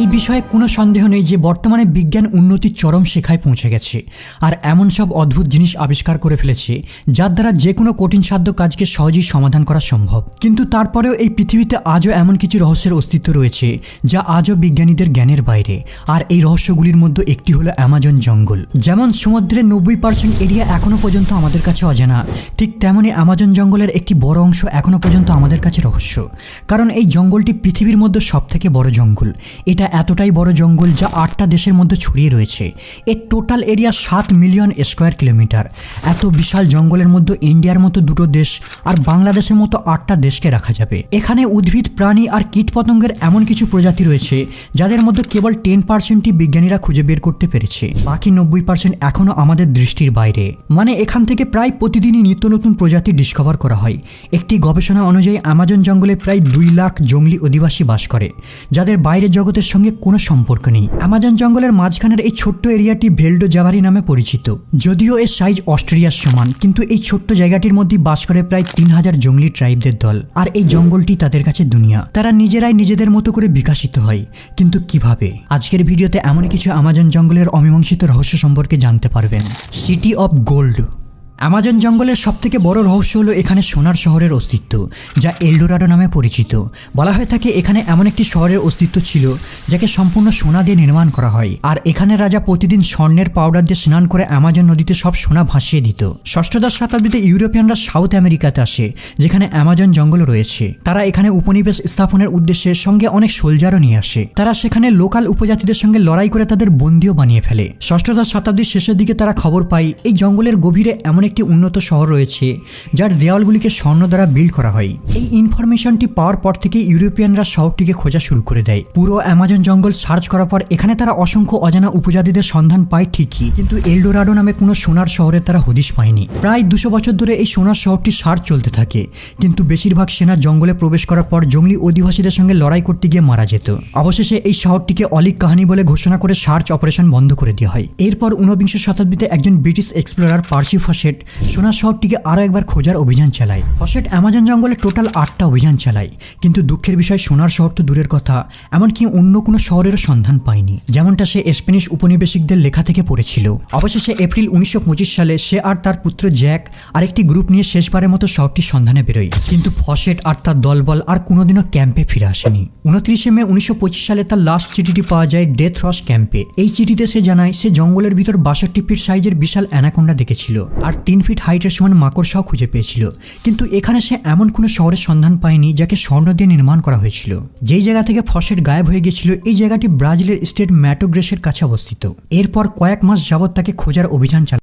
এই বিষয়ে কোনো সন্দেহ নেই যে বর্তমানে বিজ্ঞান উন্নতির চরম শেখায় পৌঁছে গেছে। আর এমন সব অদ্ভুত জিনিস আবিষ্কার করে ফেলেছে, যার দ্বারা যে কোনো কঠিন সাধ্য কাজকে সহজেই সমাধান করা সম্ভব। কিন্তু তারপরেও এই পৃথিবীতে আজও এমন কিছু রহস্যের অস্তিত্ব রয়েছে, যা আজও বিজ্ঞানীদের জ্ঞানের বাইরে। আর এই রহস্যগুলির মধ্যে একটি হলো অ্যামাজন জঙ্গল। যেমন সমুদ্রের নব্বই পার্সেন্ট এরিয়া এখনও পর্যন্ত আমাদের কাছে অজানা, ঠিক তেমনই অ্যামাজন জঙ্গলের একটি বড় অংশ এখনও পর্যন্ত আমাদের কাছে রহস্য। কারণ এই জঙ্গলটি পৃথিবীর মধ্যে সব থেকে বড় জঙ্গল। এটা এতটাই বড় জঙ্গল যা আটটা দেশের মধ্যে ছড়িয়ে রয়েছে। এর টোটাল এরিয়া সাত মিলিয়ন স্কোয়ার কিলোমিটার। এত বিশাল জঙ্গলের মধ্যে ইন্ডিয়ার মতো দুটো দেশ আর বাংলাদেশের মতো আটটা দেশকে রাখা যাবে। এখানে উদ্ভিদ, প্রাণী আর কীটপতঙ্গের এমন কিছু প্রজাতি রয়েছে যাদের মধ্যে কেবল টেন পার্সেন্টই বিজ্ঞানীরা খুঁজে বের করতে পেরেছে। বাকি নব্বই পার্সেন্ট এখনও আমাদের দৃষ্টির বাইরে। মানে এখান থেকে প্রায় প্রতিদিনই নিত্য নতুন প্রজাতি ডিসকভার করা হয়। একটি গবেষণা অনুযায়ী আমাজন জঙ্গলে প্রায় দুই লাখ জঙ্গলি অধিবাসী বাস করে, যাদের বাইরের জগতের সঙ্গে কোনো সম্পর্ক নেই। আমাজন জঙ্গলের মাঝখানের এই ছোট্ট এরিয়াটি ভেল্ডো জাভারি নামে পরিচিত। যদিও এর সাইজ অস্ট্রেলিয়ার সমান, কিন্তু এই ছোট্ট জায়গাটির মধ্যে বাস করে প্রায় তিন হাজার জঙ্গলি ট্রাইবদের দল। আর এই জঙ্গলটি তাদের কাছে দুনিয়া। তারা নিজেরাই নিজেদের মতো করে বিকাশিত হয়। কিন্তু কীভাবে? আজকের ভিডিওতে এমন কিছু আমাজন জঙ্গলের অমীমাংসিত রহস্য সম্পর্কে জানতে পারবেন। City of gold. অ্যামাজন জঙ্গলের সবথেকে বড় রহস্য হলো এখানে সোনার শহরের অস্তিত্ব, যা এলডোরাডো নামে পরিচিত। বলা হয়ে থাকে এখানে এমন একটি শহরের অস্তিত্ব ছিল, যাকে সম্পূর্ণ সোনা দিয়ে নির্মাণ করা হয়। আর এখানে রাজা প্রতিদিন স্বর্ণের পাউডার দিয়ে স্নান করে অ্যামাজন নদীতে সব সোনা ভাসিয়ে দিত। ষষ্ঠদশ শতাব্দীতে ইউরোপিয়ানরা সাউথ আমেরিকাতে আসে, যেখানে অ্যামাজন জঙ্গল রয়েছে। তারা এখানে উপনিবেশ স্থাপনের উদ্দেশ্যে সঙ্গে অনেক সোলজারও নিয়ে আসে। তারা সেখানে লোকাল উপজাতিদের সঙ্গে লড়াই করে তাদের বন্দিও বানিয়ে ফেলে। ষষ্ঠদশ শতাব্দীর শেষের দিকে তারা খবর পায়, এই জঙ্গলের গভীরে এমন একটি উন্নত শহর রয়েছে, যার দেওয়ালগুলিকে স্বর্ণ দ্বারা বিল্ড করা হয়। এই ইনফরমেশনটি পাওয়ার পর থেকে ইউরোপিয়ানরা শহরটিকে খোঁজা শুরু করে দেয়। পুরো অ্যামাজন জঙ্গল সার্চ করার পর এখানে তারা অসংখ্য অজানা উপজাতিদের সন্ধান পায় ঠিকই, কিন্তু এলডোরাডো নামে কোনো সোনার শহরে তারা হদিশ পায়নি। প্রায় দুশো বছর ধরে এই সোনার শহরটি সার্চ চলতে থাকে, কিন্তু বেশিরভাগ সেনা জঙ্গলে প্রবেশ করার পর জঙ্গলি অধিবাসীদের সঙ্গে লড়াই করতে গিয়ে মারা যেত। অবশেষে এই শহরটিকে অলিক কাহিনী বলে ঘোষণা করে সার্চ অপারেশন বন্ধ করে দেওয়া হয়। এরপর ঊনবিংশ শতাব্দীতে একজন ব্রিটিশ এক্সপ্লোরার পার্সি ফসেট সোনার শহরটিকে আরও একবার খোঁজার অভিযান চালায়। ফসেট অ্যামাজন জঙ্গলে টোটাল আটটা অভিযান চালায়। কিন্তু দুঃখের বিষয়, সোনার শহর তো দূরের কথা। এমনকি অন্য কোনো শহরেরও সন্ধান পায়নি। যেমনটা সে স্প্যানিশ উপনিবেশিকদের লেখা থেকে পড়েছিল। অবশেষে এপ্রিল উনিশশো পঁচিশ সালে সে আর তার পুত্র জ্যাক আরেকটি গ্রুপ নিয়ে শেষবারের মতো শহরটির সন্ধানে বেরোয়। কিন্তু ফসেট আর তার দলবল আর কোনোদিনও ক্যাম্পে ফিরে আসেনি। উনত্রিশে মে উনিশশো পঁচিশ সালে তার লাস্ট চিঠিটি পাওয়া যায় ডেথ রস ক্যাম্পে। এই চিঠিতে সে জানায়, সে জঙ্গলের ভিতর বাষট্টি ফিট সাইজের বিশাল অ্যানাকোন্ডা দেখেছিল। আর তিন ফিট হাইটের সমান মাকড়সাও খুঁজে পেয়েছিল। কিন্তু এখানে সে এমন কোনো শহরের সন্ধান পায়নি যাকে স্বর্ণ দিয়ে নির্মাণ করা হয়েছিল। যেই জায়গা থেকে ফসেট গায়েব হয়ে গিয়েছিল, এই জায়গাটি ব্রাজিলের স্টেট ম্যাটোগ্রেসের কাছে অবস্থিত। এরপর কয়েক মাস যাবৎ তাকে খোঁজার অভিযান চালায়।